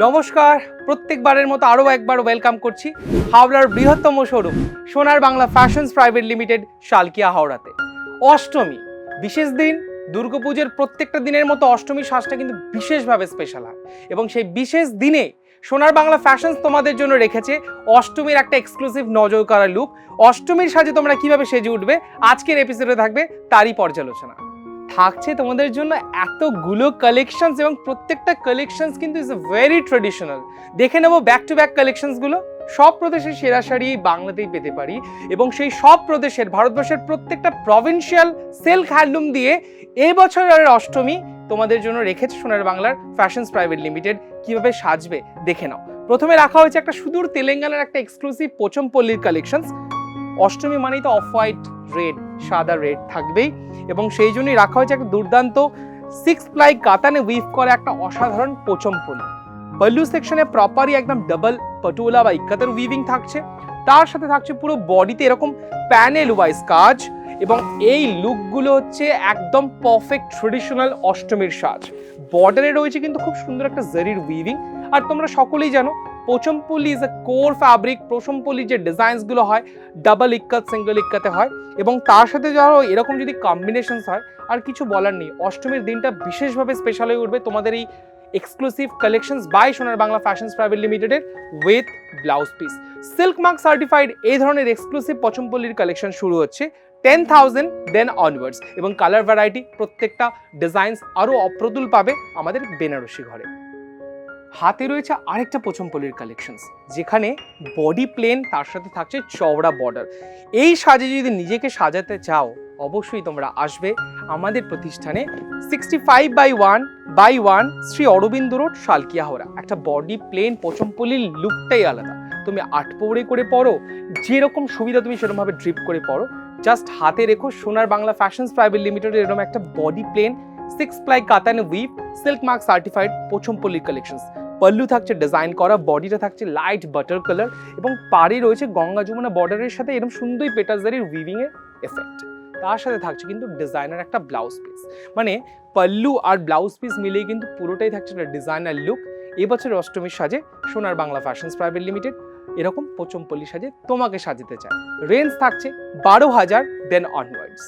নমস্কার, প্রত্যেকবারের মতো আরও একবার ওয়েলকাম করছি হাওড়ার বৃহত্তম showroom Sonar Bangla fashions private limited Salkia হাওড়াতে। অষ্টমী, বিশেষ দিন, দুর্গাপুজোর প্রত্যেকটা দিনের মতো অষ্টমীর সাজটা কিন্তু বিশেষভাবে স্পেশাল হয়। এবং সেই বিশেষ দিনে সোনার বাংলা ফ্যাশনস তোমাদের জন্য রেখেছে অষ্টমীর একটা এক্সক্লুসিভ নজর করা লুক অষ্টমীর সাজে তোমরা কীভাবে সেজে উঠবে, আজকের এপিসোডে থাকবে তারই পর্যালোচনা। থাকছে, তোমাদের জন্য এতগুলো কালেকশনস এবং প্রত্যেকটা কালেকশনস কিন্তু ইজ ভেরি ট্রেডিশনাল দেখে নেব ব্যাক টু ব্যাক কালেকশনসগুলো সব প্রদেশের সেরা শাড়ি বাংলাতেই পেতে পারি এবং সেই সব প্রদেশের, ভারতবর্ষের প্রত্যেকটা প্রভিন্সিয়াল সেলফ হ্যান্ডলুম দিয়ে এবছরের অষ্টমী তোমাদের জন্য রেখেছে সোনার বাংলার ফ্যাশনস প্রাইভেট লিমিটেড কীভাবে সাজবে দেখে নাও। প্রথমে রাখা হয়েছে একটা সুদূর তেলেঙ্গানার একটা এক্সক্লুসিভ পোচমপল্লির কালেকশনস অষ্টমী মানেই তো অফ হোয়াইট রেড সাদা রেড থাকবেই। এবং সেই জন্যই রাখা হয়েছে একটা দুর্দান্ত সিক্স প্লাই কাতানে উইভ করা একটা অসাধারণ পোচমপল্লি বল্লু সেকশনে প্রপারই একদম ডাবল পটুলা বা ইক্কাতের উইভিং থাকছে। তার সাথে থাকছে পুরো বডিতে এরকম প্যানেল ওয়াইজ কাজ এবং এই লুকগুলো হচ্ছে একদম পারফেক্ট ট্রেডিশনাল অষ্টমীর সাজ। বর্ডারে রয়েছে কিন্তু খুব সুন্দর একটা জারির উইভিং আর তোমরা সকলেই জানো Pochampally is a core fabric পোচমপল্লির যে ডিজাইনসগুলো হয় ডাবল ইক্কাত সিঙ্গেল ইক্কাতে হয়, এবং তার সাথে ধরো এরকম যদি কম্বিনেশনস হয়, আর কিছু বলার নেই। অষ্টমীর দিনটা বিশেষভাবে স্পেশাল হয়ে উঠবে তোমাদের এই exclusive collections by Sonar Bangla fashions private লিমিটেডের with blouse piece silk mark certified এই ধরনের এক্সক্লুসিভ পচমপল্লির কালেকশন শুরু হচ্ছে টেন থাউজেন্ড দেন অনওয়ার্ডস এবং কালার ভ্যারাইটি প্রত্যেকটা ডিজাইনস আরও অপ্রতুল পাবে আমাদের বেনারসি ঘরে। হাতে রয়েছে আরেকটা পচমপল্লির কালেকশনস যেখানে বডি প্লেন তার সাথে থাকছে চওড়া বর্ডার এই সাজে যদি নিজেকে সাজাতে চাও, অবশ্যই তোমরা আসবে আমাদের প্রতিষ্ঠানে sixty five by one by one Shri Aurobindo road, Salkia Howrah. একটা বডি প্লেন পচমপল্লির লুকটাই আলাদা। তুমি আট পৌড়ে করে পরো যেরকম সুবিধা তুমি সেরকমভাবে ড্রিপ করে পরো জাস্ট হাতে রেখো সোনার বাংলা ফ্যাশনস প্রাইভেট লিমিটেড এরকম একটা বডি প্লেন সিক্স প্লাই কাতানে উইভ সিল্ক মার্ক সার্টিফাইড পচমপল্লির কালেকশনস পল্লু থাকছে ডিজাইন করা বডিটা থাকছে লাইট বাটার কালার এবং পাড়ে রয়েছে গঙ্গা যমুনা বর্ডারের সাথে এরকম সুন্দরই পেটাজারির উইভিং এর এফেক্ট তার সাথে থাকছে কিন্তু ডিজাইনার একটা ব্লাউজ পিস মানে পল্লু আর ব্লাউজ পিস মিলেই কিন্তু পুরোটাই থাকছে একটা ডিজাইনার লুক এবছর অষ্টমীর সাজে সোনার বাংলা ফ্যাশনস প্রাইভেট লিমিটেড এরকম পচমপল্লি সাজে তোমাকে সাজাতে চায় রেঞ্জ থাকছে বারো হাজার দেন অনওয়ার্ডস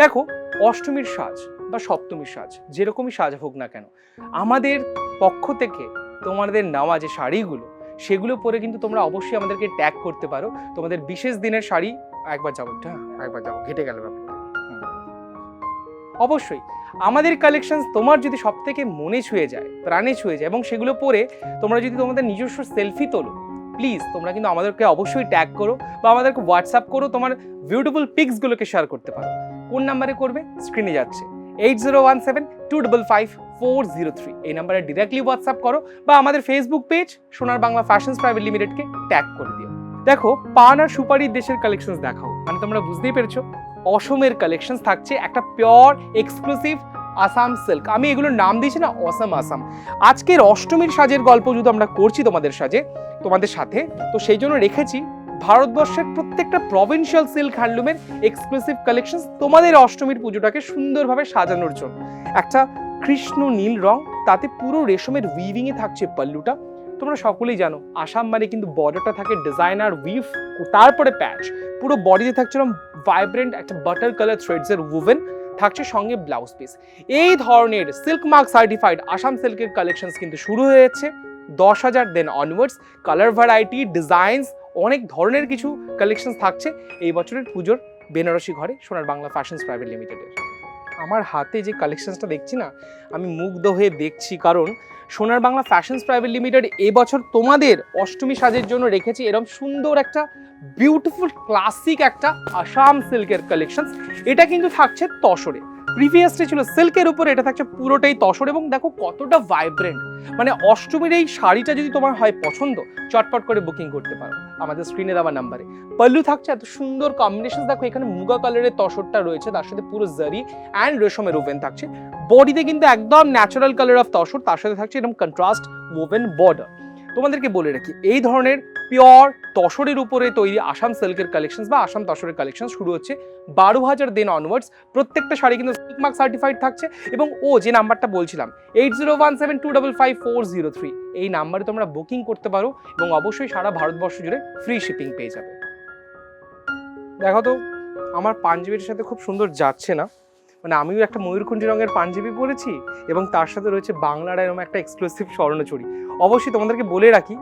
দেখো, অষ্টমীর সাজ বা সপ্তমীর সাজ, যেরকমই সাজ হোক না কেন, আমাদের পক্ষ থেকে তোমাদের নেওয়া যে শাড়িগুলো, সেগুলো পরে কিন্তু তোমরা অবশ্যই আমাদেরকে ট্যাগ করতে পারো। তোমাদের বিশেষ দিনের শাড়ি, একবার যাব হ্যাঁ একবার যাব, ঘেটে গেল অবশ্যই, আমাদের কালেকশন তোমার যদি সব থেকে মনে ছুঁয়ে যায়, প্রাণে ছুঁয়ে যায়, এবং সেগুলো পরে তোমরা যদি তোমাদের নিজস্ব সেলফি তোলো প্লিজ তোমরা কিন্তু আমাদেরকে অবশ্যই ট্যাগ করো, বা আমাদেরকে হোয়াটসঅ্যাপ করো, তোমার বিউটিফুল পিক্সগুলোকে শেয়ার করতে পারো। কোন নাম্বারে করবে? স্ক্রিনে যাচ্ছে। Eight zero one seven two double five four zero three. এই নাম্বারে ডিরেক্টলি হোয়াটসঅ্যাপ করো বা আমাদের Facebook page Sonar Bangla fashions private লিমিটেডকে tag করে দিও। দেখো, পান আর সুপারির দেশের কালেকশনস দেখাও। মানে তোমরা বুঝতেই পেরেছ, অসমের কালেকশনস থাকছে একটা পিওর এক্সক্লুসিভ আসাম সিল্ক আমি এগুলোর নাম দিয়েছি না অসম আসাম আজকের অষ্টমীর সাজের গল্প যদি আমরা করছি তোমাদের সাজে, তোমাদের সাথে, তো সেই জন্য রেখেছি ভারতবর্ষের প্রত্যেকটা প্রভিন্সিয়াল সিল্ক হ্যান্ডলুমের এক্সক্লুসিভ কালেকশন তোমাদের অষ্টমীর পুজোটাকে সুন্দরভাবে সাজানোর জন্য। একটা কৃষ্ণ নীল রং, তাতে পুরো রেশমের উইভিং এ থাকছে পাল্লুটা। তোমরা সকলেই জানো, আসাম মানে কিন্তু বর্ডারটা থাকে ডিজাইনার উইভ তারপরে প্যাচ পুরো বডিতে থাকছে ভাইব্রেন্ট একটা বাটার কালার থ্রেডস এর উভেন থাকছে সঙ্গে ব্লাউজ পিস এই ধরনের সিল্ক মার্ক সার্টিফাইড আসাম সিল্কের কালেকশনস কিন্তু শুরু হয়ে যাচ্ছে। দশ হাজার then onwards colour variety designs অনেক ধরনের কিছু কালেকশনস থাকছে। এই বছরের পুজোর বেনারসি ঘরে সোনার বাংলা ফ্যাশনস প্রাইভেট লিমিটেডের আমার হাতে যে কালেকশনসটা দেখছি না, আমি মুগ্ধ হয়ে দেখছি। কারণ সোনার বাংলা ফ্যাশনস প্রাইভেট লিমিটেড এবছর তোমাদের অষ্টমী সাজের জন্য রেখেছি এরকম সুন্দর একটা বিউটিফুল ক্লাসিক একটা আসাম সিল্কের কালেকশন এটা কিন্তু থাকছে তসরে। প্রিভিয়াসটা ছিল সিল্কের উপর এটা থাকছে পুরোটাই তসর এবং দেখো কতটা ভাইব্রেন্ট মানে অষ্টমীর এই শাড়িটা যদি তোমার হয় পছন্দ, চটপট করে বুকিং করতে পারো। আমাদের স্ক্রিনে দেওয়া নাম্বারে পল্লু থাকছে এত সুন্দর কম্বিনেশন দেখো এখানে মুগা কালারের তসরটা রয়েছে, তার সাথে পুরো জারি অ্যান্ড রেশমের ওভেন থাকছে। বডিতে কিন্তু একদম ন্যাচারাল কালার অফ তসর, তার সাথে থাকছে এরকম কন্ট্রাস্ট ওভেন বর্ডার তোমাদেরকে বলে রাখি, এই ধরনের পিওর তসরের উপরে তৈরি আসাম সিল্কের কালেকশন বা আসাম তসরের কালেকশন শুরু হচ্ছে বারো হাজার দেন অনওয়ার্ডস প্রত্যেকটা শাড়ি কিন্তু সিল্ক মার্ক সার্টিফাইড থাকছে এবং ও যে নাম্বারটা বলছিলাম eight zero one seven two double five four zero three এই নাম্বারে তোমরা বুকিং করতে পারো এবং অবশ্যই সারা ভারতবর্ষ জুড়ে ফ্রি শিপিং পেয়ে যাবে। দেখো তো, আমার পাঞ্জাবির সাথে খুব সুন্দর যাচ্ছে না। মানে আমিও একটা ময়ূরকুঞ্জি রঙের পাঞ্জাবি পরেছি এবং তার সাথে রয়েছে বাংলার এরকম একটা এক্সক্লুসিভ স্বর্ণচুরি। অবশ্যই তোমাদেরকে বলে রাখি,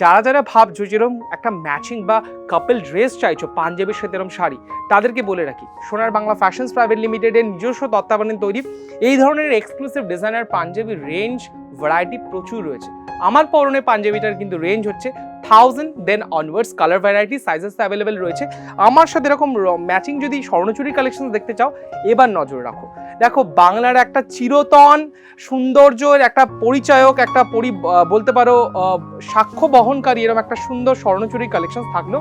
যারা যারা ভাবছ যেরকম একটা ম্যাচিং বা কাপল ড্রেস চাইছো, পাঞ্জাবির সাথে এরকম শাড়ি, তাদেরকে বলে রাখি, সোনার বাংলা ফ্যাশনস প্রাইভেট লিমিটেডের নিজস্ব তত্ত্বাবধানে তৈরি এই ধরনের এক্সক্লুসিভ ডিজাইনার পাঞ্জাবির রেঞ্জ ভ্যারাইটি প্রচুর রয়েছে। আমার পরনে পাঞ্জাবিটার কিন্তু রেঞ্জ হচ্ছে thousand then onwards colour variety sizes available রয়েছে। আমার সাথে এরকম ম্যাচিং যদি স্বর্ণচুরি কালেকশন দেখতে চাও, এবার নজর রাখো। দেখো, বাংলার একটা চিরতন, সৌন্দর্যের একটা পরিচায়ক, একটা পরি বলতে পারো সাক্ষ্য বহনকারী এরকম একটা সুন্দর স্বর্ণচুরি কালেকশন থাকল।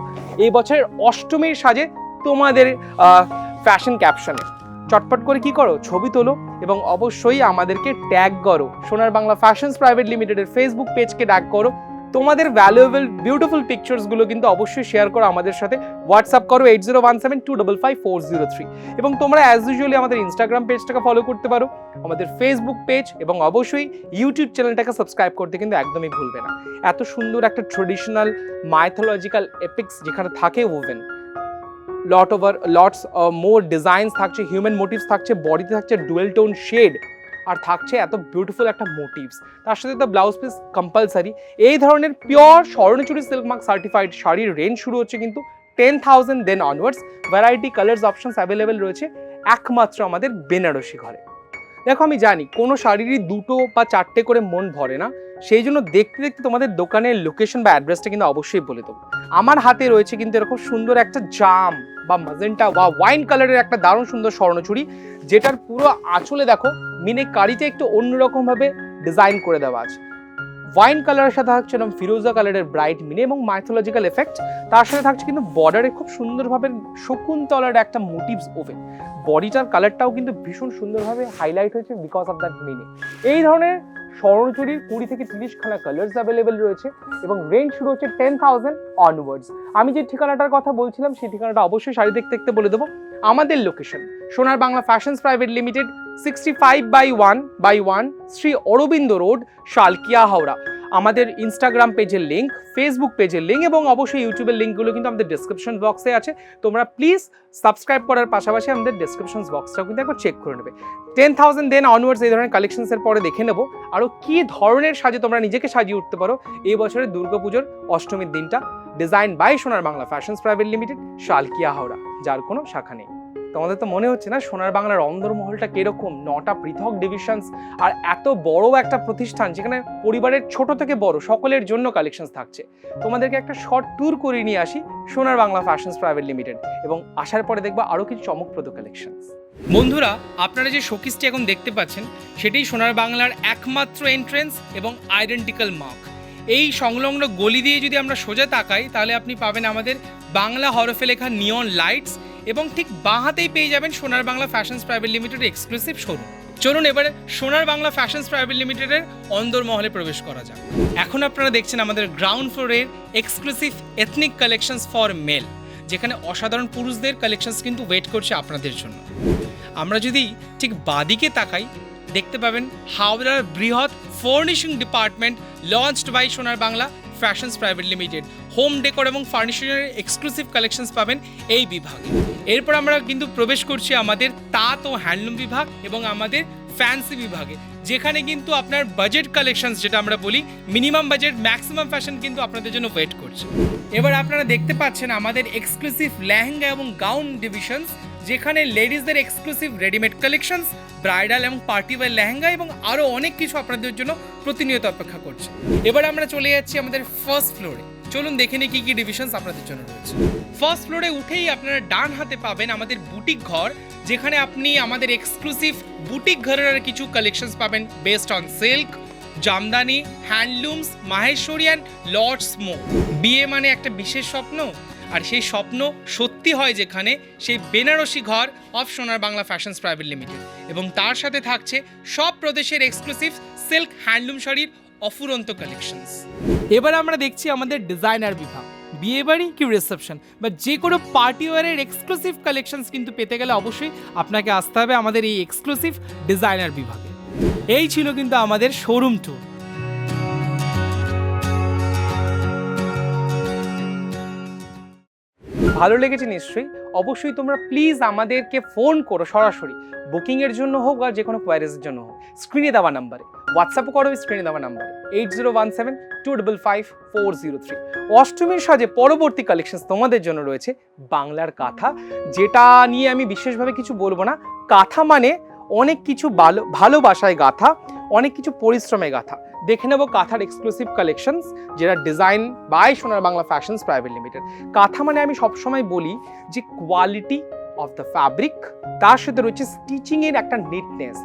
এই বছরের অষ্টমীর সাজে তোমাদের ফ্যাশন ক্যাপশনে চটপট করে কি করো? ছবি তোলো এবং অবশ্যই আমাদেরকে ট্যাগ করো। সোনার বাংলা ফ্যাশনস প্রাইভেট লিমিটেডের ফেসবুক পেজকে ট্যাগ করো। তোমাদের ভ্যালুয়েবল বিউটিফুল পিকচার্সগুলো কিন্তু অবশ্যই শেয়ার করো আমাদের সাথে। হোয়াটসঅ্যাপ করো eight zero one seven two double five four zero three এবং তোমরা অ্যাজ ইউজুয়ালি আমাদের ইনস্টাগ্রাম পেজটাকে ফলো করতে পারো, আমাদের ফেসবুক পেজ এবং অবশ্যই ইউটিউব চ্যানেলটাকে সাবস্ক্রাইব করতে কিন্তু একদমই ভুলবে না। এত সুন্দর একটা ট্রেডিশনাল মাইথোলজিক্যাল এপিক্স যেখানে থাকে woven lot over lots more designs থাকছে হিউম্যান মোটিভস থাকছে বডিতে থাকছে ডুয়েল টোন শেড আর থাকছে এত বিউটিফুল একটা মোটিভস তার সাথে তো ব্লাউজ পিস কম্পালসারি এই ধরনের pure Swarnachuri silk mark certified শাড়ির রেঞ্জ শুরু হচ্ছে কিন্তু ten thousand then onwards variety colours options available রয়েছে। একমাত্র আমাদের বেনারসি ঘরে। দেখো, আমি জানি কোনো শাড়িরই দুটো বা চারটে করে মন ভরে না। সেই জন্য দেখতে দেখতে তোমাদের দোকানের লোকেশন বা অ্যাড্রেসটা কিন্তু অবশ্যই বলে দেবো। আমার হাতে রয়েছে কিন্তু এরকম সুন্দর একটা জাম বা মাজেন্টা বা ওয়াইন কালারের একটা দারুণ সুন্দর স্বর্ণচুরি যেটার পুরো আঁচলে দেখো মিনে কারিতে একটু অন্যরকমভাবে ডিজাইন করে দেওয়া আছে। ওয়াইন কালারের সাথে থাকছে এরকম ফিরোজা কালারের ব্রাইট মিনে এবং মাইথোলজিক্যাল এফেক্ট তার সাথে থাকছে কিন্তু বর্ডারে খুব সুন্দরভাবে শকুন্তলার একটা মোটিভস ওভেন বডিটার কালারটাও কিন্তু ভীষণ সুন্দরভাবে হাইলাইট হয়েছে বিকজ অফ দ্যাট মিনে এই ধরনের স্বর্ণচুরির কুড়ি থেকে তিরিশ খানা কালার্স অ্যাভেলেবেল রয়েছে এবং রেঞ্জ শুরু হচ্ছে টেন থাউজেন্ড অনওয়ার্ডস আমি যে ঠিকানাটার কথা বলছিলাম, সেই ঠিকানাটা অবশ্যই শাড়ি দেখতে দেখতে বলে দেবো। আমাদের location Sonar Bangla fashions private limited sixty five by one by one Shri Aurobindo road Salkia Howrah আমাদের ইনস্টাগ্রাম পেজের লিঙ্ক ফেসবুক পেজের লিঙ্ক এবং অবশ্যই ইউটিউবের লিঙ্কগুলো কিন্তু আমাদের ডিসক্রিপশন বক্সে আছে। তোমরা প্লিজ সাবস্ক্রাইব করার পাশাপাশি আমাদের ডিসক্রিপশন বক্সটাও কিন্তু একবার চেক করে নেবে। টেন থাউজেন্ড দেন অনওয়ার্ডস এই ধরনের কালেকশনসের পরে দেখে নেব। আরও কী ধরনের সাজে তোমরা নিজেকে সাজিয়ে উঠতে পারো এই বছরের দুর্গাপুজোর অষ্টমীর দিনটা। Design by Sonar Bangla fashions private limited Salkia Howrah যার কোনো শাখা নেই। তোমাদের তো মনে হচ্ছে না সোনার বাংলার অন্দরমহলটা কীরকম? নটা পৃথক ডিভিশনস আর এত বড় একটা প্রতিষ্ঠান যেখানে পরিবারের ছোট থেকে বড় সকলের জন্য কালেকশনস থাকছে। তোমাদেরকে একটা শর্ট ট্যুর করে নিয়ে আসি সোনার বাংলা ফ্যাশনস প্রাইভেট লিমিটেড এবং আসার পরে দেখবা আরও কিছু চমকপ্রদ কালেকশনস বন্ধুরা, আপনারা যে শোকিসটি এখন দেখতে পাচ্ছেন সেটাই সোনার বাংলার একমাত্র এন্ট্রেন্স এবং আইডেন্টিক্যাল মার্ক এই সংলগ্ন গলি দিয়ে যদি আমরা সোজা তাকাই, তাহলে আপনি পাবেন আমাদের বাংলা হরফে লেখা নিয়ন লাইটস এবং ঠিক বাঁ হাতেই পেয়ে যাবেন সোনার বাংলা ফ্যাশনস প্রাইভেট লিমিটেডের এক্সক্লুসিভ শোরুম চলুন এবারে সোনার বাংলা ফ্যাশনস প্রাইভেট লিমিটেডের অন্দরমহলে প্রবেশ করা যাক। এখন আপনারা দেখছেন আমাদের গ্রাউন্ড ফ্লোরের exclusive ethnic collections for male যেখানে অসাধারণ পুরুষদের কালেকশনস কিন্তু ওয়েট করছে আপনাদের জন্য। আমরা যদি ঠিক বাদিকে তাকাই, দেখতে পাবেন হাওড়ার বৃহৎ furnishing department launched by Sonar Bangla fashions private limited home decor এবং ফার্নিচারের এক্সক্লুসিভ কালেকশনস পাবেন এই বিভাগে। এরপর আমরা কিন্তু প্রবেশ করছি আমাদের তাঁত ও হ্যান্ডলুম বিভাগ এবং আমাদের ফ্যান্সি বিভাগে, যেখানে কিন্তু আপনার বাজেট কালেকশনস যেটা আমরা বলি মিনিমাম বাজেট ম্যাক্সিমাম ফ্যাশন কিন্তু আপনাদের জন্য ওয়েট করছে। এবার আপনারা দেখতে পাচ্ছেন আমাদের এক্সক্লুসিভ লেহেঙ্গা এবং গাউন ডিভিশনস যেখানে লেডিসদের এক্সক্লুসিভ রেডিমেড কালেকশনস ব্রাইডাল এবং পার্টি ওয়্যার লেহেঙ্গা এবং আরও অনেক কিছু আপনাদের জন্য প্রতিনিয়ত অপেক্ষা করছে। এবার আমরা চলে যাচ্ছি আমাদের ফার্স্ট ফ্লোরে চলুন দেখে নিই কী কী ডিভিশনস আপনাদের জন্য রয়েছে। ফার্স্ট ফ্লোরে উঠেই আপনারা ডান হাতে পাবেন আমাদের বুটিক ঘর, যেখানে আপনি আমাদের এক্সক্লুসিভ বুটিক ঘরের আর কিছু কালেকশনস পাবেন based on silk Jamdani handlooms Maheshwari and lots more বিয়ে মানে একটা বিশেষ স্বপ্ন? আর সেই স্বপ্ন সত্যি হয় যেখানে সেই বেনারসি ঘর অফ সোনার বাংলা ফ্যাশনস প্রাইভেট লিমিটেড। এবং তার সাথে থাকছে সব প্রদেশের এক্সক্লুসিভ সিল্ক হ্যান্ডলুম শাড়ির অফুরন্ত কালেকশনস এবার আমরা দেখছি আমাদের ডিজাইনার বিভাগ। বিয়ে বাড়ি কি রিসেপশন বা যে কোনো পার্টি ওয়ারের এক্সক্লুসিভ কালেকশনস কিন্তু পেতে গেলে অবশ্যই আপনাকে আসতে হবে আমাদের এই এক্সক্লুসিভ ডিজাইনার বিভাগে। এই ছিল কিন্তু আমাদের শোরুম ট্যুর ভালো লেগেছে নিশ্চয়ই। অবশ্যই তোমরা প্লিজ আমাদেরকে ফোন করো সরাসরি। বুকিংয়ের জন্য হোক বা যে কোনো কোয়ারিজের জন্য হোক। স্ক্রিনে দেওয়া নাম্বারে। হোয়াটসঅ্যাপও করো স্ক্রিনে দেওয়া নাম্বারে। Eight zero one seven two double five four zero three অষ্টমীর সাজে পরবর্তী কালেকশনস তোমাদের জন্য রয়েছে বাংলার কাঁথা। যেটা নিয়ে আমি বিশেষভাবে কিছু বলব না। কাঁথা মানে অনেক কিছু ভালো, ভালোবাসায় গাথা, অনেক কিছু পরিশ্রমে গাথা। দেখে নেব কাঁথার এক্সক্লুসিভ কালেকশনস যেটা design by Sonar Bangla fashions private limited কাঁথা মানে আমি সবসময় বলি যে কোয়ালিটি অফ দ্য ফ্যাব্রিক তার সাথে রয়েছে স্টিচিংয়ের একটা নিটনেস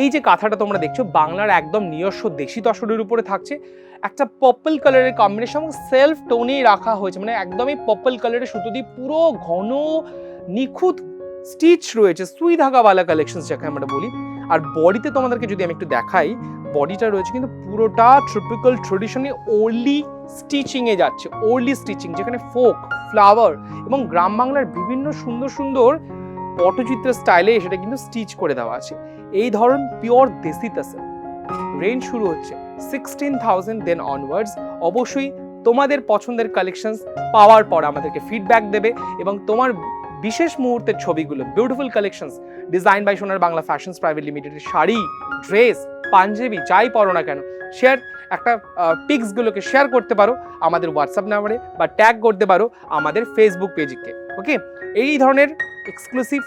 এই যে কাঁথাটা তোমরা দেখছ, বাংলার একদম নিজস্ব দেশি তসরের উপরে থাকছে। একটা পার্পল কালারের কম্বিনেশন এবং সেলফ টোনেই রাখা হয়েছে। মানে একদমই পার্পল কালারের সুতো দিয়ে পুরো ঘন, নিখুঁত স্টিচ রয়েছে, সুই ধাগাওয়ালা কালেকশন যাকে আমরা বলি। আর বডিতে তোমাদেরকে যদি আমি একটু দেখাই বডিটা রয়েছে কিন্তু পুরোটা ট্রিপিক্যাল ট্রেডিশনে ওল্ডলি স্টিচিংয়ে যাচ্ছে ওল্ডলি স্টিচিং যেখানে ফোক ফ্লাওয়ার এবং গ্রাম বাংলার বিভিন্ন সুন্দর সুন্দর পটচিত্র স্টাইলে সেটা কিন্তু স্টিচ করে দেওয়া আছে। এই ধরন পিওর দেশি তাসে। রেঞ্জ শুরু হচ্ছে সিক্সটিন থাউজেন্ড দেন অনওয়ার্ডস অবশ্যই তোমাদের পছন্দের কালেকশনস পাওয়ার পর আমাদেরকে ফিডব্যাক দেবে এবং তোমার বিশেষ মুহূর্তের ছবিগুলো beautiful collections design by Sonar Bangla fashions private লিমিটেডের শাড়ি ড্রেস পাঞ্জাবি, যাই পরো না কেন শেয়ার একটা পিক্সগুলোকে শেয়ার করতে পারো আমাদের হোয়াটসঅ্যাপ নাম্বারে বা ট্যাগ করতে পারো আমাদের ফেসবুক পেজকে ওকে এই ধরনের এক্সক্লুসিভ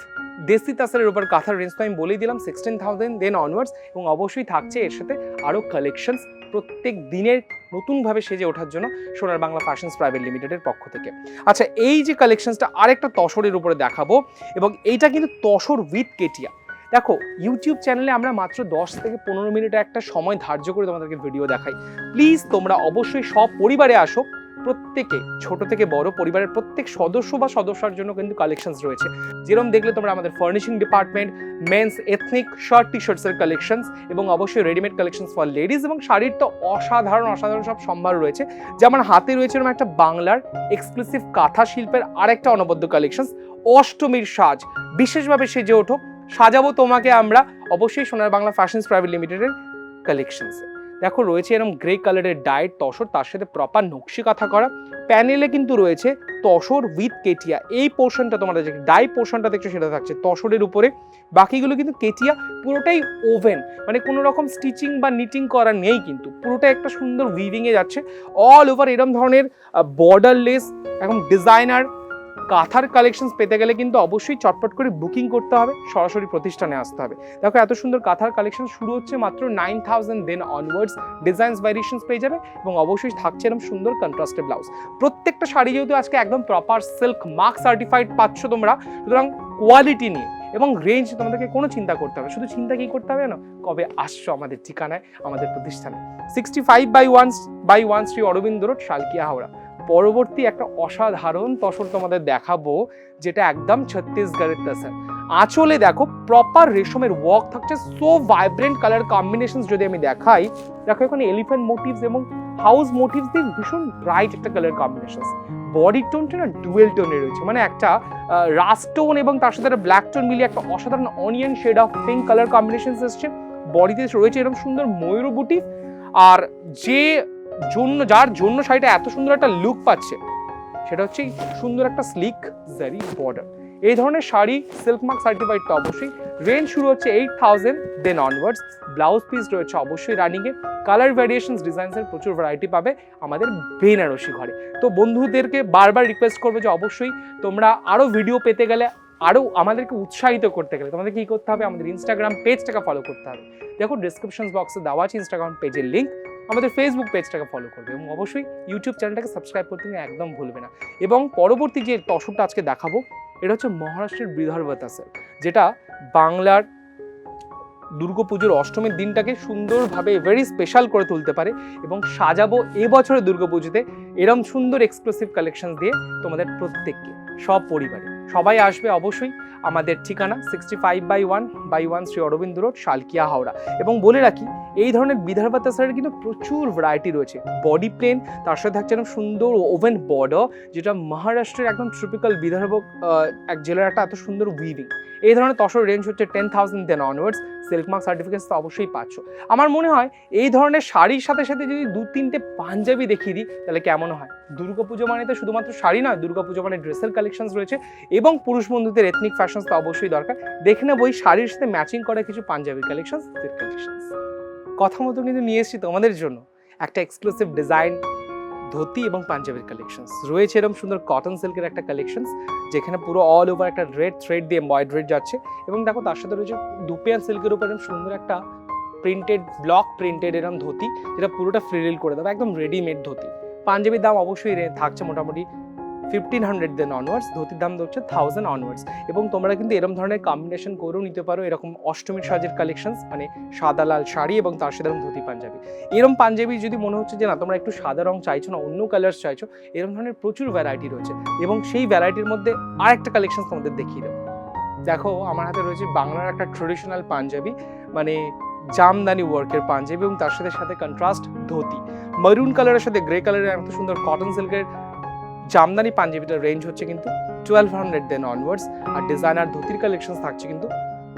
দেশি তাসারের উপর কাঁথার রেঞ্জ তো আমি বলেই দিলাম সিক্সটিন থাউজেন্ড দেন অনওয়ার্ডস এবং অবশ্যই থাকছে এর সাথে আরও কালেকশনস প্রত্যেক দিনের নতুনভাবে সেজে ওঠার জন্য সোনার বাংলা ফ্যাশনস প্রাইভেট লিমিটেডের পক্ষ থেকে। আচ্ছা এই যে কালেকশনসটা আরেকটা তসরের উপরে দেখাবো এবং এইটা কিন্তু তসর উইথ কেটিয়া দেখো ইউটিউব চ্যানেলে আমরা মাত্র দশ থেকে পনেরো মিনিটে একটা সময় ধার্য করে তোমাদেরকে ভিডিও দেখাই। প্লিজ তোমরা অবশ্যই সব পরিবারে আসো। প্রত্যেকে, ছোট থেকে বড় পরিবারের প্রত্যেক সদস্য বা সদস্যার জন্য কিন্তু কালেকশনস রয়েছে। যেরকম দেখলে তোমরা আমাদের furnishing department mens ethnic shirt T শার্টসের collections এবং অবশ্যই রেডিমেড কালেকশনস ফর লেডিস এবং শাড়ির তো অসাধারণ অসাধারণ সব সম্ভার রয়েছে। যেমন হাতে রয়েছে এরকম একটা বাংলার এক্সক্লুসিভ কাঁথা শিল্পের আরেকটা অনবদ্য কালেকশনস অষ্টমীর সাজ। বিশেষভাবে সেজে ওঠো। সাজাবো তোমাকে আমরা অবশ্যই সোনার বাংলা ফ্যাশনস প্রাইভেট লিমিটেডের কালেকশনসে দেখো, রয়েছে এরকম গ্রে কালারের ডায়েট তসর, তার সাথে প্রপার নকশি কাঁথা করা। প্যানেলে কিন্তু রয়েছে তসর উইথ কেটিয়া। এই পোর্শনটা তোমরা যে ডাই পোর্শনটা দেখছ, সেটা থাকছে তসরের উপরে। বাকিগুলো কিন্তু কেটিয়া, পুরোটাই ওভেন মানে কোনো রকম স্টিচিং বা নিটিং করা নেই কিন্তু। পুরোটাই একটা সুন্দর উইভিংয়ে যাচ্ছে। অল ওভার এরম ধরনের বর্ডারলেস এখন ডিজাইনার কাঁথার কালেকশনস পেতে গেলে কিন্তু অবশ্যই চটপট করে বুকিং করতে হবে, সরাসরি প্রতিষ্ঠানে আসতে হবে। দেখো এত সুন্দর কাঁথার কালেকশন শুরু হচ্ছে মাত্র nine thousand then onwards designs variations পেয়ে যাবে এবং অবশ্যই থাকছে এরকম সুন্দর কন্ট্রাস্টে ব্লাউজ প্রত্যেকটা শাড়ি যেহেতু আজকে একদম প্রপার সিল্ক মার্ক সার্টিফাইড পাচ্ছ তোমরা, সুতরাং কোয়ালিটি নিয়ে এবং রেঞ্জ তোমাদেরকে কোনো চিন্তা করতে হবে শুধু চিন্তা কি করতে হবে না কবে আসছো আমাদের ঠিকানায়, আমাদের প্রতিষ্ঠানে। Sixty five by one by one Shri Aurobindo road Salkia Howrah. পরবর্তী একটা অসাধারণ তসর তোমাদের দেখাবো, যেটা একদম ছত্তিশগড়ের তসর আঁচলে দেখো প্রপার রেশমের ওয়ার্ক থাকছে সো ভাইব্রেন্ট কালার কম্বিনেশন যদি আমি দেখাই, দেখো এখানে এলিফ্যান্ট মোটিভস এবং হাউস মোটিভস দিয়ে ভীষণ ব্রাইট একটা কালার কম্বিনেশন বডি টোনটা না ডুয়েল টোনে রয়েছে মানে একটা রাস্ট টোন এবং তার সাথে একটা ব্ল্যাক টোন মিলিয়ে একটা অসাধারণ onion shade of pink colour combination এসছে। বডিতে রয়েছে এরকম সুন্দর ময়ূর বুটি আর যে জন্য, যার জন্য শাড়িটা এত সুন্দর একটা লুক পাচ্ছে, সেটা হচ্ছে সুন্দর একটা স্লিক জারি বর্ডার এই ধরনের শাড়ি সিল্ক মার্ক সার্টিফাইড তো অবশ্যই। রেঞ্জ শুরু হচ্ছে eight thousand then onwards blouse piece রয়েছে অবশ্যই রানিংয়ে কালার ভ্যারিয়েশনস ডিজাইনসের প্রচুর ভ্যারাইটি পাবে আমাদের বেনারসি ঘরে। তো বন্ধুদেরকে বারবার রিকোয়েস্ট করব যে অবশ্যই তোমরা আরও ভিডিও পেতে গেলে আরও আমাদেরকে উৎসাহিত করতে গেলে, তোমাদের কী করতে হবে? আমাদের ইনস্টাগ্রাম পেজটাকে ফলো করতে হবে। দেখো ডিসক্রিপশন বক্সে দেওয়া আছে ইনস্টাগ্রাম পেজের লিঙ্ক আমাদের ফেসবুক পেজটাকে ফলো করবে এবং অবশ্যই ইউটিউব চ্যানেলটাকে সাবস্ক্রাইব করতে একদম ভুলবে না। এবং পরবর্তী যে তসরটা আজকে দেখাবো, এটা হচ্ছে মহারাষ্ট্রের বিদর্ভ তাসের যেটা বাংলার দুর্গাপুজোর অষ্টমীর দিনটাকে সুন্দরভাবে ভেরি স্পেশাল করে তুলতে পারে এবং সাজাবো এবছরের দুর্গাপুজোতে এরম সুন্দর এক্সক্লুসিভ কালেকশন দিয়ে তোমাদের প্রত্যেককে, সব পরিবারে। সবাই আসবে অবশ্যই আমাদের ঠিকানা sixty five by one by one Shri Aurobindo road, Salkia Howrah. এবং বলে রাখি এই ধরনের বিদর্ভা তাসারের কিন্তু প্রচুর ভ্যারাইটি রয়েছে। বডি প্লেন তার সাথে থাকছে একদম সুন্দর ওভেন বর্ডার যেটা মহারাষ্ট্রের একদম ট্রিপিক্যাল বিদর্ভ এক জেলার একটা এত সুন্দর উইভিং এই ধরনের তসর রেঞ্জ হচ্ছে ten thousand then onwards silk mark certificate তো অবশ্যই পাচ্ছ। আমার মনে হয় এই ধরনের শাড়ির সাথে সাথে যদি দু, তিনটে পাঞ্জাবি দেখিয়ে দিই, তাহলে কেমন হয়? দুর্গাপুজো মানে তো শুধুমাত্র শাড়ি নয় দুর্গাপুজো মানে ড্রেসের কালেকশনস রয়েছে এবং পুরুষ বন্ধুদের এথনিক ফ্যাশনস তো অবশ্যই দরকার। দেখে নেব ওই শাড়ির সাথে ম্যাচিং করা কিছু পাঞ্জাবি কালেকশনস কালেকশনস কথা মতো কিন্তু নিয়ে এসেছি তোমাদের জন্য। একটা এক্সক্লুসিভ ডিজাইন ধুতি এবং পাঞ্জাবির কালেকশনস রয়েছে এরকম সুন্দর কটন সিল্কের একটা কালেকশনস যেখানে পুরো অল ওভার একটা রেড থ্রেড দিয়ে এমব্রয়ডারি যাচ্ছে এবং দেখো তার সাথে রয়েছে দুপিয়ান সিল্কের উপর এরকম সুন্দর একটা প্রিন্টেড ব্লক প্রিন্টেড এরকম ধুতি, যেটা পুরোটা ফ্রিল করে দেবে, একদম রেডিমেড ধুতি। পাঞ্জাবির দাম অবশ্যই থাকছে মোটামুটি ফিফটিন হান্ড্রেড দেন অনওয়ার্ডস ধুতির দাম হচ্ছে থাউজেন্ড অনওয়ার্ডস এবং তোমরা কিন্তু এরকম ধরনের কম্বিনেশন করেও নিতে পারো, এরকম অষ্টমীর সাজের কালেকশনস মানে সাদা লাল শাড়ি এবং তার সাথে ধুতি পাঞ্জাবি। এরকম পাঞ্জাবি যদি মনে হচ্ছে যে না, তোমরা একটু সাদা রং চাইছো না, অন্য কালার চাইছো এরকম ধরনের প্রচুর ভ্যারাইটি রয়েছে। এবং সেই ভ্যারাইটির মধ্যে আরেকটা কালেকশন তোমাদের দেখিয়ে দেবো। দেখো, আমার হাতে রয়েছে বাংলার একটা ট্রেডিশনাল পাঞ্জাবি মানে জামদানি ওয়ার্কের পাঞ্জাবি এবং তার সাথে সাথে কন্ট্রাস্ট ধুতি। মারুন কালারের সাথে গ্রে কালারের এত সুন্দর কটন সিল্কের জামদানি পাঞ্জাবিটার রেঞ্জ হচ্ছে কিন্তু টুয়েলভ হান্ড্রেড দেন অনওয়ার্ডস আর ডিজাইনার ধুতির কালেকশন থাকছে কিন্তু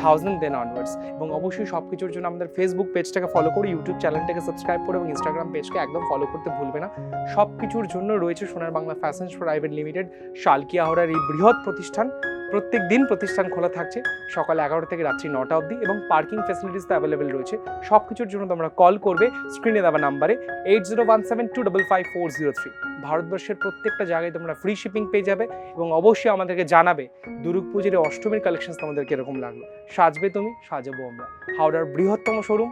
থাউজেন্ড দেন অনওয়ার্ডস এবং অবশ্যই সব কিছুর জন্য আমাদের ফেসবুক পেজটাকে ফলো করে ইউটিউব চ্যানেলটাকে সাবস্ক্রাইব করে এবং ইনস্টাগ্রাম পেজকে একদম ফলো করতে ভুলবে না। সব কিছুর জন্য রয়েছে Sonar Bangla fashion private limited Salkia Ahrar এই বৃহৎ প্রতিষ্ঠান। প্রত্যেক দিন প্রতিষ্ঠান খোলা থাকছে। সকাল এগারোটা থেকে রাত্রি নটা অবধি এবং পার্কিং ফ্যাসিলিটিস তো অ্যাভেলেবেল রয়েছে। সব কিছুর জন্য তোমরা কল করবে স্ক্রিনে দেওয়া নাম্বারে eight zero one seven two double five four zero three ভারতবর্ষের প্রত্যেকটা জায়গায় তোমরা ফ্রি শিপিং পেয়ে যাবে এবং অবশ্যই আমাদেরকে জানাবে দুর্গপুজোর এই অষ্টমীর কালেকশন তোমাদের কীরকম লাগল। সাজবে তুমি, সাজাবো আমরা। হাওড়ার বৃহত্তম শোরুম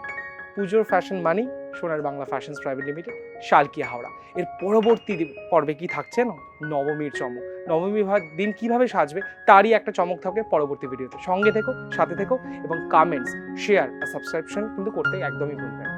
পুজোর ফ্যাশন মানি Sonar Bangla fashions private limited Salkia Howrah. এর পরবর্তী পর্বে কি থাকছে না? নবমীর চমক। নবমী দিন কীভাবে সাজবে তারই একটা চমক থাকবে পরবর্তী ভিডিওতে সঙ্গে থেকো, সাথে থেকো এবং কামেন্টস শেয়ার আর সাবস্ক্রিপশন কিন্তু করতে একদমই ভুলবেন।